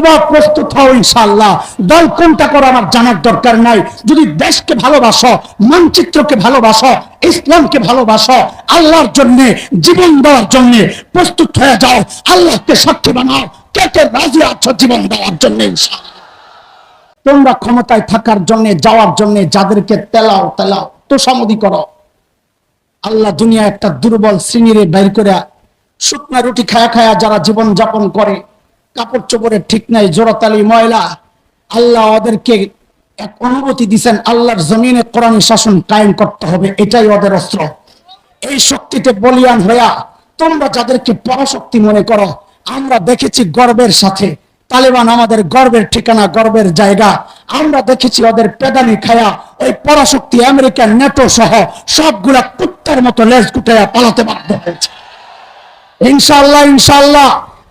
যুবক প্রস্তুত হও ইনশাআল্লাহ। দল কোনটা করো আমার জানার দরকার নাই। যদি দেশকে ভালোবাসো, মানচিত্রকে ভালোবাসো, ইসলামকে ভালোবাসো, আল্লাহর জন্য, জীবন দেওয়ার জন্য প্রস্তুত হয়ে যাও। আল্লাহকে সাক্ষী বানাও। কে কে রাজি আছো জীবন দেওয়ার জন্য তোমরা ক্ষমতায় থাকার জন্য, যাওয়ার জন্য যাদেরকে তেলাও তেলাও, তোষামদি করো। আল্লাহ দুনিয়া একটা দুর্বল শ্রেণীরে বের করে শুকনা রুটি খায়া খায়া যারা জীবন যাপন করে কাপড় চোপড়ের ঠিক নাই জোরাতালি ময়লা। আল্লাহ ওদেরকে এক অনুমতি দিছেন, আল্লাহর জমিনে কোরআন শাসন কায়েম করতে হবে, এটাই ওদের অস্ত্র। এই শক্তিতে বলিয়ান হইয়া তোমরা যাদেরকে পরাশক্তি মনে করো, আমরা দেখেছি গর্বের সাথে। তালেবান আমাদের গর্বের ঠিকানা, গর্বের জায়গা। আমরা দেখেছি ওদের পেদানি খায়া ওই পরাশক্তি আমেরিকা, নেটো সহ সবগুলা কুত্তার মতো লেজ গুটাইয়া পালাতে বাধ্য হয়েছে। ইনশাল্লাহ ইনশাআল্লাহ।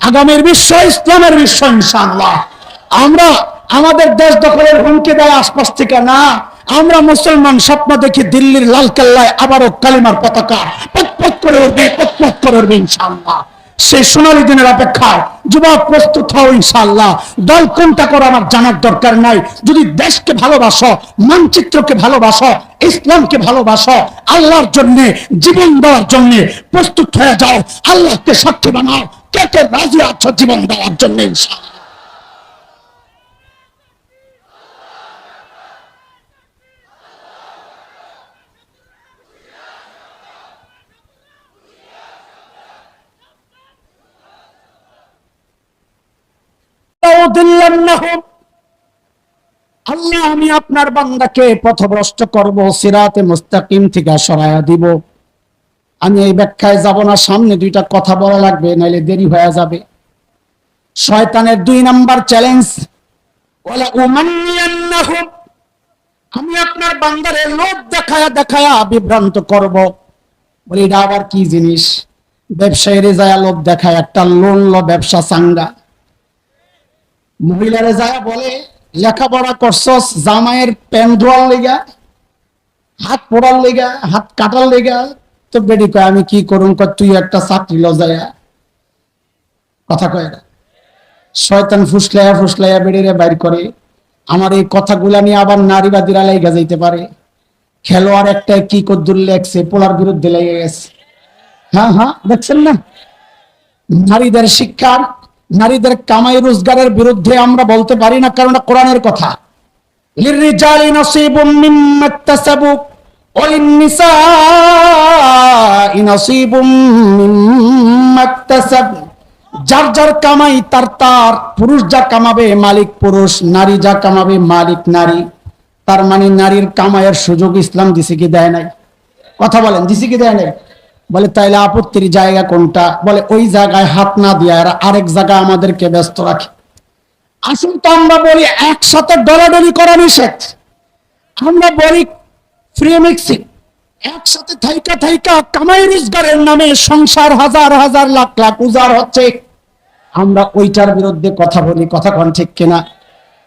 আগামীর বিশ্ব, ইসলামের বিশ্ব, ইনশাআল্লাহ। আমরা আমাদের দেশ দখলের হুমকি দেয় আশপাশ থেকে না, আমরা মুসলমান স্বপ্ন দেখি দিল্লির লাল কেল্লায় আবারও কালিমার পতাকা পটপট করে উঠবে পটপট করে উঠবে, ইনশাআল্লাহ। সেই সোনালী দিনের অপেক্ষায় যুবক প্রস্তুত হও ইনশাআল্লাহ। দল কোনটা করো আমার জানার দরকার নাই। যদি দেশকে ভালোবাসো, মানচিত্রকে ভালোবাসো, ইসলামকে ভালোবাসো, আল্লাহর জন্য, জীবন দেওয়ার জন্য প্রস্তুত হয়ে যাও। আল্লাহকে সাক্ষী বানাও। কে কে রাজি আছো জীবন দেওয়ার জন্য ইনশাআল্লাহ? আল্লাহ, আমি আপনার বান্দাকে পথভ্রষ্ট করব, সিরাতে মুস্তাকিম থেকে সরায়া দিব। আমি এই ব্যাখ্যায় যাব না, সামনে দুইটা কথা বলা লাগবে, নাইলে দেরি হয়ে যাবে। শয়তানের দুই নাম্বার চ্যালেঞ্জ আমি আপনার বান্দারে লোভ দেখায়া দেখায়া বিভ্রান্ত করব। বলি, এটা আবার কি জিনিস? ব্যবসায়ীরে যায় লোভ দেখায়, একটা লোন লো ব্যবসা সাঙ্গা মহিলারে যায় বলে, লেখাপড়া করছস, জামাইয়ের প্যান ধোয়ার লেগা, হাত পোড়ার লেগা, হাত কাটার লেগা। তো বেডি কয়, আমি কি করুন কয়, তুই একটা চাকরি লজায়া কথা কয় না। শয়তান ফুসলাইয়া ফুসলাইয়া বেড়িরে বাইর করে। আমার এই কথাগুলা নিয়ে আবার নারীবাদীরা লাইগা যাইতে পারে। খেলোয়াড় একটা কি কদ্দুর লেগছে পোলার বিরুদ্ধে লেগে গেছে। হ্যাঁ হ্যাঁ দেখছেন না? নারীদের শিক্ষার নারীদের কামাই রোজগারের বিরুদ্ধে আমরা বলতে পারি না, কারণ কোরআনের কথা। যার যার কামাই, তার তার পুরুষ যা কামাবে মালিক পুরুষ, নারী যা কামাবে মালিক নারী। তার মানে নারীর কামাইয়ের সুযোগ ইসলাম দিছে কি দেয় নাই? কথা বলেন, দিছে কি দেয় নাই? বলে, তাইলে আপত্তির জায়গা কোনটা? বলে, ওই জায়গায় হাত না দিয়ে আর আরেক জায়গায় আমাদেরকে ব্যস্ত রাখে। আসুন তো আমরা বলি, একসাথে ডলাডলি করা নিষেধ। আমরা বলি, ফ্রি একসাথে থাইকা থাইকা কামাই রোজগারের নামে সংসার হাজার হাজার লাখ লাখ উজাড় হচ্ছে। আমরা ওইটার বিরুদ্ধে কথা বলি, কথা কোন ঠিক কিনা?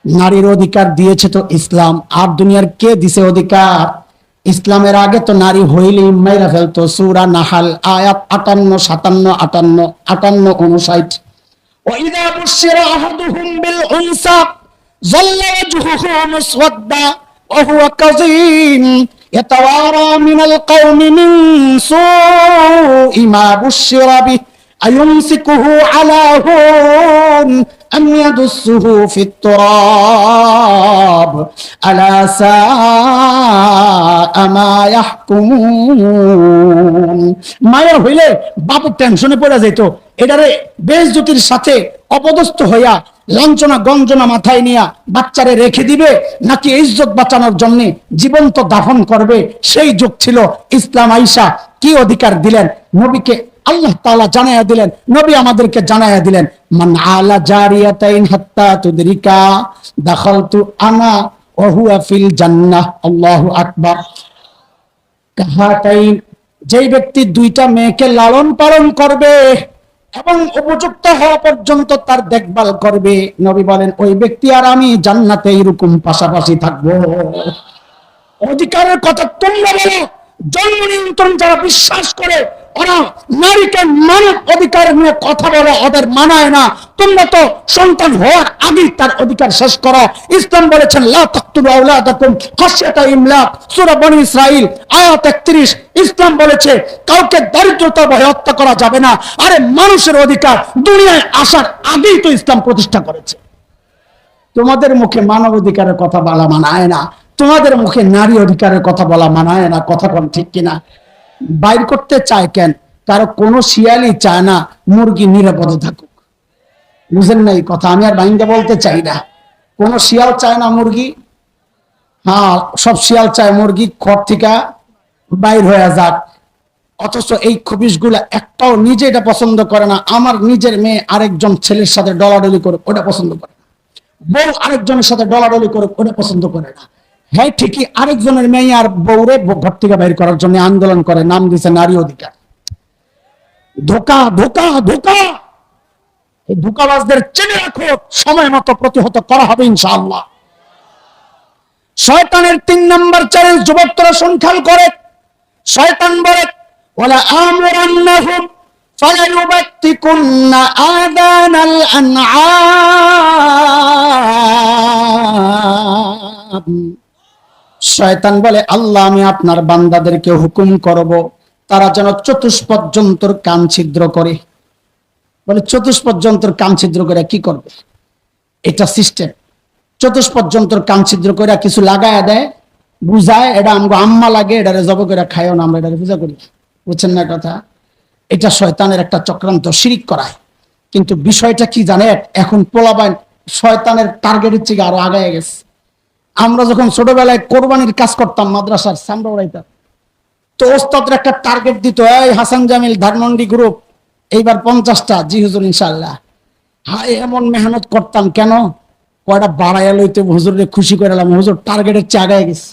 নারীর অধিকার দিয়েছে তো ইসলাম, আর দুনিয়ার কে দিছে অধিকার? ইসলামের আগে তো নারী হইলেই মাইরা ফেলতো সুরা নাহাল আয়াত আটান্ন সাতান্ন আটান্ন আটান্ন উনষাট وإذا بشر أحدهم بالأنثى ظل وجهه مسودا وهو كظيم يتوارى من القوم من سوء ما بشر به أيمسكه على هون أم يدسه في التراب ألا ساء ما يحكمون মায়ের হইলে বাবু টেনশনে পড়ে যেত এটারে বেজজ্যোতির সাথে অপদস্থ হইয়া লাঞ্ছনা গঞ্জনা মাথায় নিয়া বাচ্চারে রেখে দিবে নাকি ইজ্জত বাঁচানোর জন্য জীবন্ত দাফন করবে সেই যুগ ছিল ইসলাম আইসা কি অধিকার দিলেন নবীকে আল্লাহ তাআলা জানাইয়া দিলেন, নবী আমাদেরকে জানাইয়া দিলেন, মান আলা জারিয়াতাইন হাত্তা তুদরিকা দাখালতু আনা ওয়া হুয়া ফিল জান্নাহ। আল্লাহু আকবার। কাহাতাইন, যেই ব্যক্তি দুইটা মেয়েকে লালন পালন করবে এবং উপযুক্ত হওয়া পর্যন্ত তার দেখভাল করবে, নবী বলেন, ওই ব্যক্তি আর আমি জান্নাতে এরকম পাশাপাশি থাকব। অধিকারের কথা তোমরা বলো, জন্ম নিয়ন্ত্রণ যারা বিশ্বাস করে ওরা নারীকে মানব অধিকার নিয়ে কথা বলে, ওদের মানায় না। তোমরা তো সন্তান হওয়ার আগেই তার অধিকার শেষ করো। ইসলাম বলেছেন, লা ইসরাইল আয়াত 31 ইসলাম বলেছে, কাউকে দারিদ্রতা ভয়ে হত্যা করা যাবে না। আরে মানুষের অধিকার দুনিয়ায় আসার আগেই তো ইসলাম প্রতিষ্ঠা করেছে। তোমাদের মুখে মানব অধিকারের কথা বলা মানায় না। তোমাদের মুখে নারী অধিকারের কথা বলা মানায় না। কথা কম ঠিক কিনা? বাইর করতে চায় কেন? কারও কোনো শিয়ালই চায় না মুরগি নিরাপদে থাকুক। বুঝেন না এই কথা, আমি আর বাইঙ্গা বলতে চাই না। কোনো শিয়াল চায় না মুরগি? হ্যাঁ সব শিয়াল চায় মুরগি ঘর থেকে বাইর হয়ে যাক। অথচ এই খবিসগুলা একটাও নিজে এটা পছন্দ করে না, আমার নিজের মেয়ে আরেকজন ছেলের সাথে ডলাডলি করে ওটা পছন্দ করে না। বউ আরেকজনের সাথে ডলাডলি করে ওটা পছন্দ করে না। হ্যাঁ ঠিকই আরেকজনের মেয়ে আর বউরে ব- ঘর থেকে বাইর করার জন্য আন্দোলন করে নাম দিছে নারী অধিকার ধোকা ধোকা ধোকা এই ধোকাবাজদের চেনে রাখো সময় মতো প্রতিহত করা হবে ইনশাআল্লাহ শয়তানের তিন নম্বর চ্যালেঞ্জ যুবকরা সংখ্যাল করে শয়তান বলে ওলা আমরান্নাহুম فليبتكن آذان الأنعام শয়তান বলে, আল্লাহ, আমি আপনার বান্দাদেরকে হুকুম করব। তারা যেন চতুষ্পদ যন্ত্র কান ছিদ্র করে। বলে, চতুষ্পদ যন্ত্র কান ছিদ্র করে কি করবে? এটা সিস্টেম। চতুষ্পদ যন্ত্র কান ছিদ্র করে কিছু লাগায় দেয়, বুঝায়, এটা আমগো আম্মা লাগে এটা জব করে খায়ও না, আমরা এটা পূজা করি। বুঝছেন না কথা? এটা শয়তানের একটা চক্রান্ত, শিরিক করায়। কিন্তু বিষয়টা কি জানে এখন পোলাবাইন শয়তানের টার্গেটের থেকে আরও আগায় গেছে। আমরা যখন ছোটবেলায় কোরবানির কাজ করতাম মাদ্রাসার সামরা তো ওস্তাদের একটা টার্গেট দিত, এই হাসান জামিল, ধানমন্ডি গ্রুপ এইবার পঞ্চাশটা, জি হুজুর ইনশাল্লাহ হাই এমন মেহনত করতাম, কেন? কয়টা বাড়াইয়া লইতে হুজুরে খুশি করে এলাম, হুজুর টার্গেটের চেয়ে আগায় গেছে।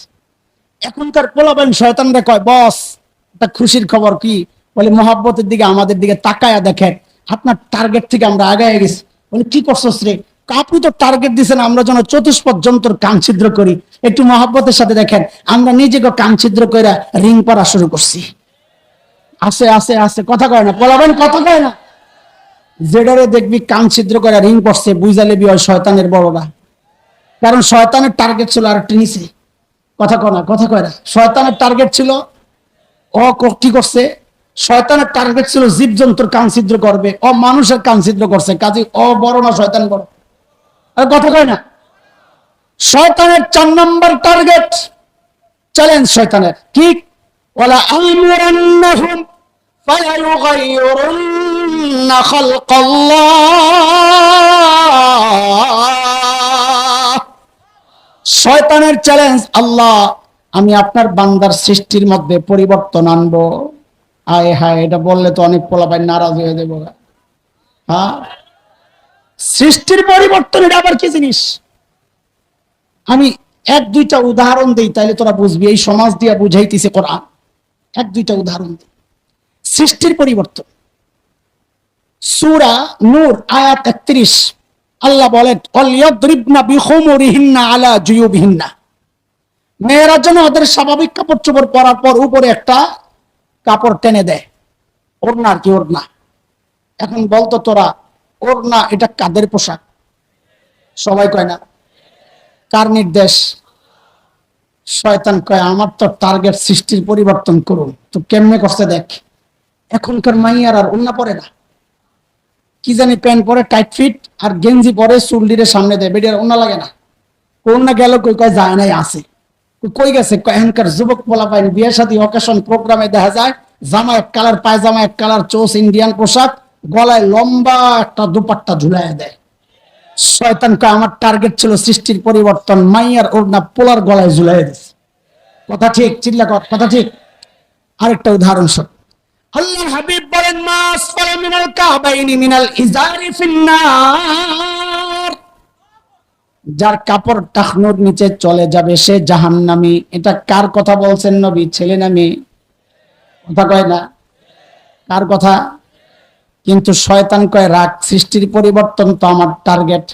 এখনকার পোলাবেন শয়তানরা কয়, বস, একটা খুশির খবর কি? বলে, মহাব্বতের দিকে, আমাদের দিকে তাকায়া দেখেন, আপনার টার্গেট থেকে আমরা আগায় গেছি। বলে, কি করছ রে? আপনি তো টার্গেট দিচ্ছেন আমরা যেন চতুষ্পদ যন্ত্র কান ছিদ্র করি। একটু মহাব্বতের সাথে দেখেন, আমরা নিজেকে কান ছিদ্র করে রিং পরা শুরু করছি। আছে আছে আছে, কথা কয় না পোলাবেন কথা কয় না। যেটারে দেখবি কান ছিদ্র করে রিং পড়ছে বুঝালে বি ওই শয়তানের বড়রা। কারণ শয়তানের টার্গেট ছিল আর একটা নিচে। কথা কয় না, কথা কয় না। শয়তানের টার্গেট ছিল, ও ক- করছে? শয়তানের টার্গেট ছিল জীবজন্তুর কান ছিদ্র করবে, ও মানুষের কান ছিদ্র করছে কাজে ও বড় না শয়তান বড়। কথা কয় না। শয়তানের চার নম্বর টার্গেট চ্যালেঞ্জ শয়তানের। কি? শয়তানের চ্যালেঞ্জ আল্লাহ, আমি আপনার বান্দার সৃষ্টির মধ্যে পরিবর্তন আনব। আয় হায়, এটা বললে তো অনেক পোলাপাই নারাজ হয়ে যাব। হ্যাঁ? সৃষ্টির পরিবর্তন এটা আবার কি জিনিস? আমি এক, দুইটা উদাহরণ দিই, তাইলে তোরা বুঝবি। এই সমাজ দিয়া বুঝাইতেছে কোরআন। এক, দুইটা উদাহরণ দিই। সৃষ্টির পরিবর্তন। সূরা নূর, আয়াত 31 আল্লাহ বলেন অলিয়াদ্রিবনা বিখুমুরিহিন্না আলা জুয়ুবিহিন্না। মেয়েরা যেন ওদের স্বাভাবিক কাপড় চোপড় পরার পর উপরে একটা কাপড় টেনে দেয়। ওড়না আর কি ওড়না। এখন বলতো তোরা ওড়না এটা কাদের পোশাক? সবাই কয় না। কার নির্দেশ? শয়তান কয়, আমার তো টার্গেট সৃষ্টির পরিবর্তন করুন। তো কেমনে করছে দেখ। এখনকার মাইয়ার আর ওড়না পরে না। কি জানি প্যান্ট পরে টাইট ফিট আর গেঞ্জি পরে চুল্লিরে সামনে দেয়। বেডিয়ার ওনা লাগে না। কোন গেল কই কয় যায় নাই, আছে। কই গেছে? এখনকার যুবক বলা পাইনি বিয়ে সাথে অকেশন প্রোগ্রামে দেখা যায় জামা এক কালার পায়জামা এক কালার, চোস ইন্ডিয়ান পোশাক গলায় লম্বা একটা দুপাট্টা ঝুলায় দেয়। শয়তান কয় আমার টার্গেট ছিল সৃষ্টির পরিবর্তন, মাইয়ার ওড়না পোলার গলায় ঝুলাই দিছে। কথা ঠিক, চিল্লা কথা ঠিক। আরেকটা উদাহরণ শোন। আল্লাহ হাবিব বলেন ফালা মিনাল কাবাইনি মিনাল ইজারি ফিন্নার। যার কাপড় টাকনোর নিচে চলে যাবে, সে জাহান্নামী। এটা কার কথা বলছেন নবী? ছেলে না মেয়ে? কথা কয় না। কার কথা? কিন্তু শয়তান কয়, রাগ সৃষ্টির পরিবর্তন তো আমার টার্গেট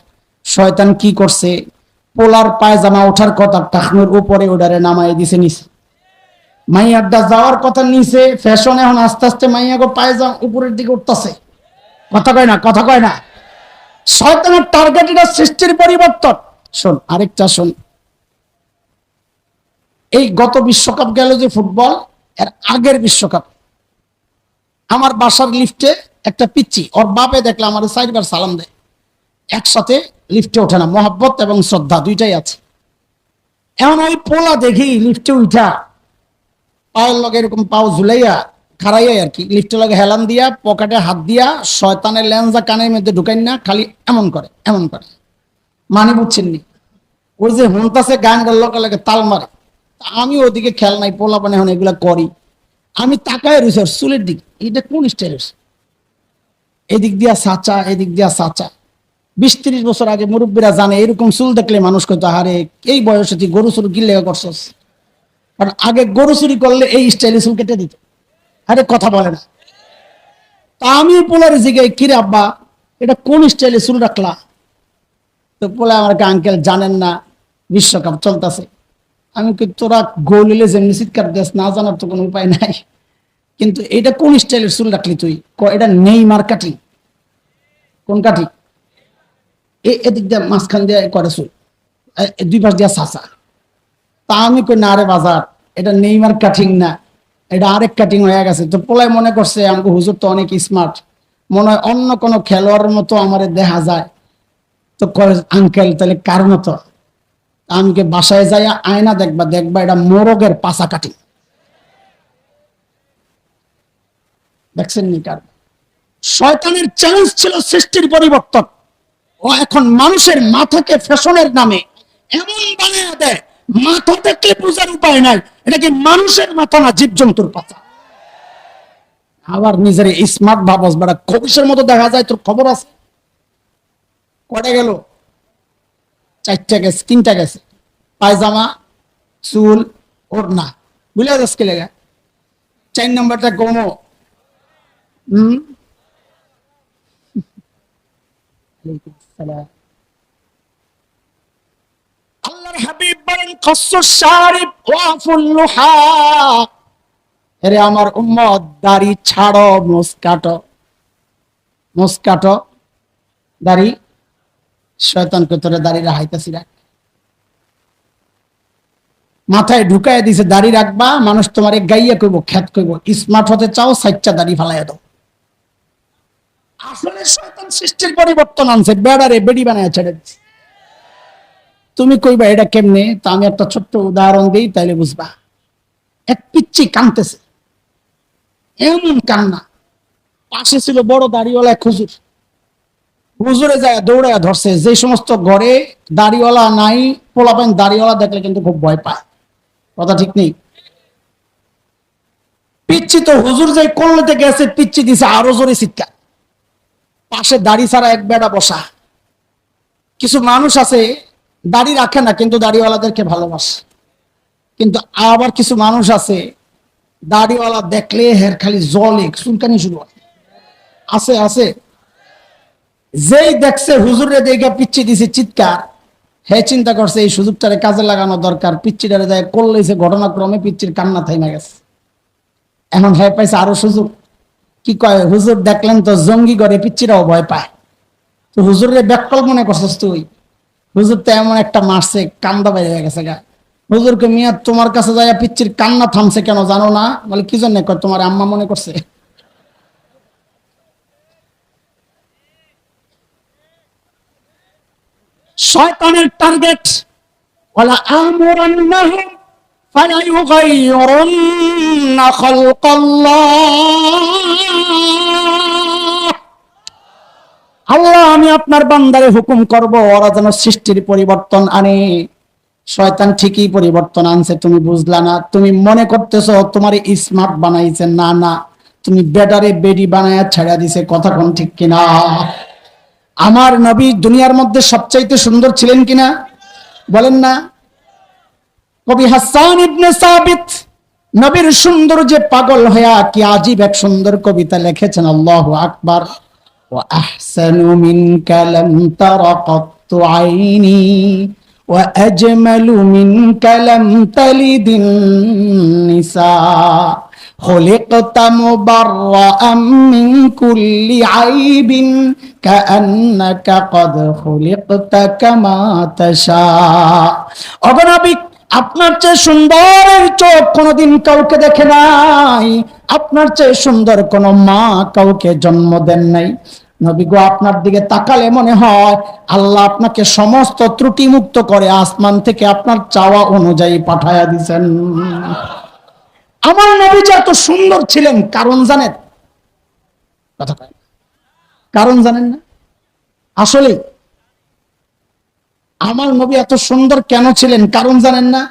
শয়তান কি করছে? পোলার পায়জামা ওঠার কথা টাকনোর উপরে ওডারে নামাই দিছে নিছে মাইয়ারটা যাওয়ার কথা নিচে ফ্যাশন এখন আস্তে আস্তে মাইয়া গো উপরের দিকে উঠতেছে। কথা কয় না, কথা কয় না। শয়তানের টার্গেট এটা সৃষ্টির পরিবর্তন। শোন, আরেকটা শোন। এই গত বিশ্বকাপ গেল যে ফুটবল, এর আগের বিশ্বকাপ। আমার বাসার লিফটে একটা পিচ্ছি ওর বাপে দেখলাম আমার চারবার সালাম দেয়। একসাথে লিফটে ওঠে না, মহাব্বত এবং শ্রদ্ধা দুইটাই আছে। এমন ওই পোলা দেখি লিফটে উঠা, পায়ের লগে এরকম পাও ঝুলাইয়া খাড়াইয়া আর কি, লিফটের লগে হেলান দিয়া, পকেটে হাত দিয়া, শয়তানের লেন্সা কানের মধ্যে ঢুকাই না, খালি এমন করে এমন করে। মানে বুঝছেন নি? ওই যে হুনতাছে, গান গান লগে লগে তাল মারে। আমি ওদিকে খেয়াল নাই পোলা পানে এখন এগুলা করি। আমি তাকায় রয়েছি চুলের দিক। এটা কোন স্টাইলের এদিক দিয়া সাচা, এদিক দিয়া সাচা। বিশ ত্রিশ বছর আগে মুরব্বীরা জানে, এরকম চুল দেখলে মানুষ কইতো হারে এই বয়সে তুই গরু চুল গিলে করছস? কারণ আগে গরু চুরি করলে এই স্টাইলে চুল কেটে দিত। আরে, কথা বলে না। তা আমি পোলারে জিগাই কিরে আব্বা, এটা কোন স্টাইলে চুল রাখলা? তো পোলা আমাকে আঙ্কেল জানেন না, বিশ্বকাপ চলতেছে। আমি কি তোরা গোলিলে যেমনি চিৎকার দেশ না জানার তো কোনো উপায় নাই। কিন্তু এটা কোন স্টাইলের চুল রাখলি তুই? এটা নেই মার কাটি কোন কাটি এদিক দিয়ে মাঝখান দিয়ে করে চুল? দুই পাশ দিয়া সাসা। তা আমি কই, না রে বাজার, এটা নেইমার কাটিং না। এটা আরেক কাটিং হয়ে গেছে। তো পোলায় মনে করছে আমাকে হুজুর তো অনেক স্মার্ট মনে হয় অন্য কোনো খেলোয়াড়ের মতো আমার দেখা যায়। তো কয়, আঙ্কেল, তাহলে কার মতো? আমকে বাসায় যাই আয়না দেখবা দেখবা এটা মোরগের পাশা কাটিং দেখছেন নি কার শয়তানের চ্যালেঞ্জ ছিল সৃষ্টির পরিবর্তন। ও এখন মানুষের মাথাকে ফ্যাশনের নামে এমন বানিয়ে দেয় মাথা দেখলে বোঝার উপায় নাই, এটা কি মানুষের মাথা না জীবজন্তুর পাতা আবার নিজের স্মার্ট ভাবস বেড়া খবিসের মতো দেখা যায়, তোর খবর আছে? কটে গেল? চারটা গেছে, তিনটা গেছে। পায়জামা, চুল, ওড়না। বুঝলে যাচ্ছে লেগে চার নম্বরটা আসসালাম। আরে আমার উম্মত, দাড়ি ছাড়ো মোস কাটো। মোস কাটো। দাড়ি? শয়তান তোরে দাড়ি রাখাইতেছি রাখ। মাথায় ঢুকায় দিছে, দাড়ি রাখবা, মানুষ তোমারে গাইয়া কইব, খ্যাত কইব, স্মার্ট হতে চাও, সাইচ্চা দাড়ি ফালাইয়া দাও। আসলে শয়তান সৃষ্টির পরিবর্তন আনছে, বেড়ারে, বেড়ি বানায় ছেড়ে দিচ্ছে তুমি কইবা, এটা কেমনে? তা আমি একটা ছোট্ট উদাহরণ দিই, তাইলে বুঝবা। এক পিচ্ছি কানতেছে। এমন কান্না। পাশে ছিল বড় দাড়িওয়ালা এক হুজুর। যায় দৌড়ায় ধরছে। যে সমস্ত ঘরে দাড়িওয়ালা নাই, পোলাপাইন দাড়িওয়ালা দেখলে কিন্তু খুব ভয় পায়। কথা ঠিক নেই? পিচ্ছি তো হুজুর যে কল্লেতে গেছে, পিচ্ছি দিছে আরও জোরে চিৎকার পাশে দাড়ি ছাড়া এক বেড়া বসা। কিছু মানুষ আছে, দাড়ি রাখে না, কিন্তু দাড়িওয়ালাদেরকে ভালোবাসে। কিন্তু আবার কিছু মানুষ আছে, দাড়িওয়ালা দেখলে হের খালি জলে, চুলকানি শুরু হয়। আছে আছে। যেই দেখছে, হুজুরে দেখে পিচ্ছি দিছে চিৎকার, হে চিন্তা করছে, এই সুযোগটারে কাজে লাগানো দরকার। পিচ্ছিটারে দেয় করলেছে ঘটনাক্রমে পিচ্ছির কান্না থাইমা গেছে। এখন হ্যাঁ পাইছে আরও সুযোগ। কি কয়? হুজুর দেখলেন তো জঙ্গি করে পিচ্ছিরাও ভয় পায়। তো হুজুরের ব্যাকল মনে করছিস তুই? হুজুর তো এমন একটা মারছে, কান্দা বাইরে হয়ে গেছে গা। হুজুরকে মিয়া, তোমার কাছে যায় পিচ্ছির কান্না থামছে কেন জানো না? বলে, কি জন্য তোমার আম্মা মনে করছে। শয়তানের টার্গেট ওয়ালা আমুরান্নাহুম ফালা ইউগাইয়িরুন্না খালকাল্লাহ আল্লাহ, আমি আপনার বান্দারে হুকুম করব, ওরা যেন সৃষ্টির পরিবর্তন আনে। শয়তান ঠিকই পরিবর্তন আনছে, তুমি বুঝলা না। তুমি মনে করতেছ, তোমার স্মার্ট বানাইছে। না না, তুমি বেটারে বেডি বানায়া ছেড়া দিছে, কথা কোন ঠিক কিনা? আমার নবী দুনিয়ার মধ্যে সবচাইতে সুন্দর ছিলেন কিনা? বলেন না। কবি হাসান ইবনে সাবিত নবীর সুন্দর যে পাগল হইয়া কি আজীব এক সুন্দর কবিতা লিখেছেন আল্লাহু আকবার ওয়া আহসানু মিনকা লাম তারা কত্তু আইনি وأجمل منك لم تلد النساء خلقت مبرأ من كل عيب كأنك قد خلقت كما تشاء অগণাবিক আপনার চেয়ে সুন্দর চোখ কোনোদিন কাউকে দেখে নাই। আপনার চেয়ে সুন্দর কোনো মা কাউকে জন্ম দেন নাই। নবী আপনার দিকে তাকালে মনে হয় আল্লাহ আপনাকে সমস্ত ত্রুটি মুক্ত করে আসমান থেকে আপনার চাওয়া অনুযায়ী পাঠায়া দিছেন। আমার নবী যে এত সুন্দর ছিলেন, কারণ জানেন? কথা কারণ জানেন না? আসলে আমার নবী এত সুন্দর কেন ছিলেন? কারণ জানেন না?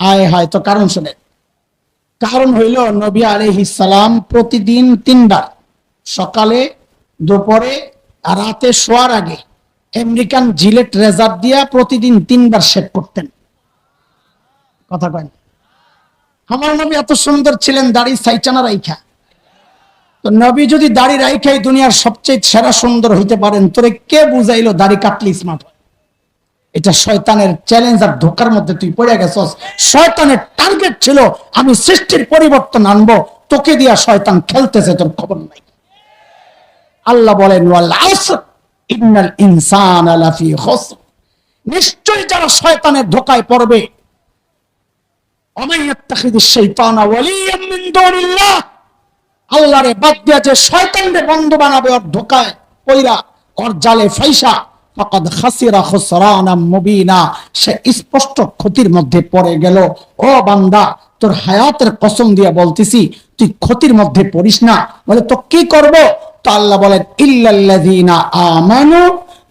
আয় হায়, তো কারণ শুনেন। কারণ হইল নবী সালাম প্রতিদিন তিনবার, সকালে, দুপুরে রাতে শোয়ার আগে আমেরিকান জিলেট রেজার দিয়া প্রতিদিন তিনবার শেভ করতেন। কথা কয় আমার নবী এত সুন্দর ছিলেন, দাড়ি সাইচানা রাইখা। তো নবী যদি দাড়ি রাইখাই দুনিয়ার সবচেয়ে সেরা সুন্দর হইতে পারেন, তোরে কে বুঝাইলো দাড়ি কাটলি স্মার্ট এটা শয়তানের চ্যালেঞ্জ আর ধোকার মধ্যে তুই পড়ে গেছস। শয়তানের টার্গেট ছিল, আমি সৃষ্টির পরিবর্তন আনব। তোকে দিয়া শয়তান খেলতেছে, তোর খবর নাই। আল্লাহ বলেন ইন্নাল ইনসান আলাফি খসর। নিশ্চয়ই যারা শয়তানের ধোকায় পড়বে আল্লাহরে বাদ দিয়া যে শয়তানরে বন্ধ বানাবে ওর ধোকায় কইরা ওর জালে ফাইসা। ফাকাদ খাসিরা মুবিনা। সে স্পষ্ট ক্ষতির মধ্যে পড়ে গেল। ও বান্দা, তোর হায়াতের কসম দিয়া তুই ক্ষতির মধ্যে পড়িস না। বলে, তো কি করব? তো আল্লাহ বলেন, ইল্লাল্লাযীনা আমানু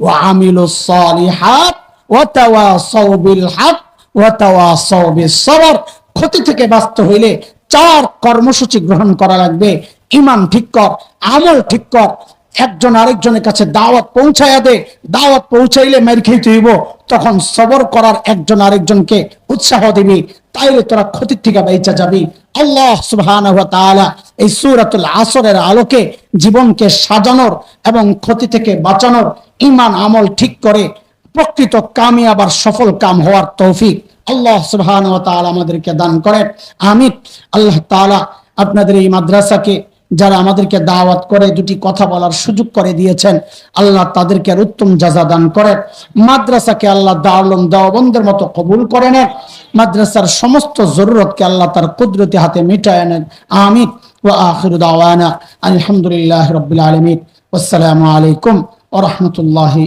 ওয়া আমিলুস সালিহাত ওয়া তাওয়াসাউ বিল হক ওয়া তাওয়াসাউ বিস সবর ক্ষতি থেকে বাঁচতে হইলে চার কর্মসূচি গ্রহণ করা লাগবে। ইমান ঠিক কর, আমল ঠিক কর একজন আরেকজনের কাছে দাওয়াত পৌঁছাইয়া দে। দাওয়াত পৌঁছাইলে মার খেতে হইব। তখন সবর করার একজন আরেকজনকে উৎসাহ দিবি। তাইলে তোরা ক্ষতির থেকে বেঁচে যাবি। আল্লাহ তাআলা এই সূরাতুল আসরের আলোকে জীবনকে সাজানোর এবং ক্ষতি থেকে বাঁচানোর ইমান আমল ঠিক করে প্রকৃত কামিয়াব আর সফল কাম হওয়ার তৌফিক আল্লাহ সুবহানাহু ওয়া তাআলা আমাদেরকে দান করেন। আমিন। আল্লাহ তাআলা আপনাদের এই মাদ্রাসাকে যারা আমাদেরকে দাওয়াত করে, দুটি কথা বলার সুযোগ করে দিয়েছেন, আল্লাহ তাদেরকে আর উত্তম জাযা দান করেন মাদ্রাসাকে আল্লাহ দাওলম দেওবন্দের মতো কবুল করে নেন। মাদ্রাসার সমস্ত জরুরতকে আল্লাহ তার কুদরতি হাতে মিটায় নেন। আমিন। ওয়া আখিরু দাওয়ানা আলহামদুলিল্লাহি রাব্বিল আলামিন। আসসালামু আলাইকুম ওয়া রাহমাতুল্লাহি